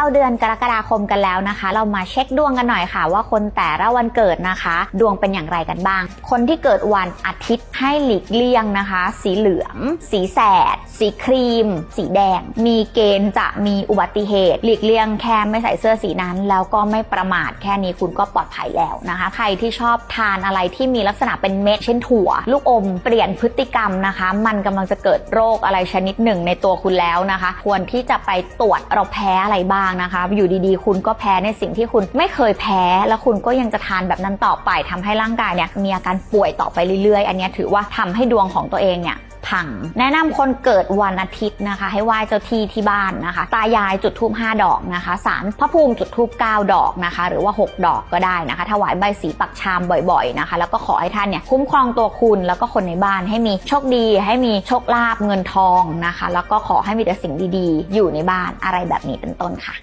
เข้าเดือนกรกฎาคมกันแล้วนะคะ เรามาเช็คดวงกันหน่อยค่ะ ว่าคนแต่ละวันเกิดนะคะ ดวงเป็นอย่างไรกันบ้าง คนที่เกิดวันอาทิตย์ให้หลีกเลี่ยงนะคะ สีเหลือง สีแสด สีครีม สีแดง มีเกณฑ์จะมีอุบัติเหตุหลีกเลี่ยงแค่ไม่ใส่เสื้อสีนั้น แล้วก็ไม่ประมาทแค่นี้คุณก็ปลอดภัยแล้วนะคะ ใครที่ชอบทานอะไรที่มีลักษณะเป็นเม็ดเช่นถั่ว ลูกอมเปลี่ยนพฤติกรรมนะคะ มันกำลังจะเกิดโรคอะไรชนิดหนึ่งในตัวคุณแล้วนะคะ ควรที่จะไปตรวจเราแพ้อะไรบ้างนะคะ อยู่ดีๆ คุณก็แพ้ในสิ่งที่คุณไม่เคยแพ้ แล้วคุณก็ยังจะทานแบบนั้นต่อไปทำให้ร่างกายเนี่ยมีอาการป่วยต่อไปเรื่อยๆ อันนี้ถือว่าทำให้ดวงของตัวเองเนี่ยพังแนะนำคนเกิดวันอาทิตย์นะคะ ให้ไหว้เจ้าที่ที่บ้านนะคะ ตายายจุดธูป5ดอกนะคะสารพระภูมิจุดธูป9ดอกนะคะ หรือว่า 6 ดอกก็ได้นะคะ ถวายใบสีปักชามบ่อยๆนะคะ แล้วก็ขอให้ท่านเนี่ยคุ้มครองตัวคุณแล้วก็คนในบ้านให้มีโชคดี ให้มีโชคลาภเงินทองนะคะ แล้วก็ขอให้มีแต่สิ่งดีๆ อยู่ในบ้านอะไรแบบนี้เป็นต้นค่ะ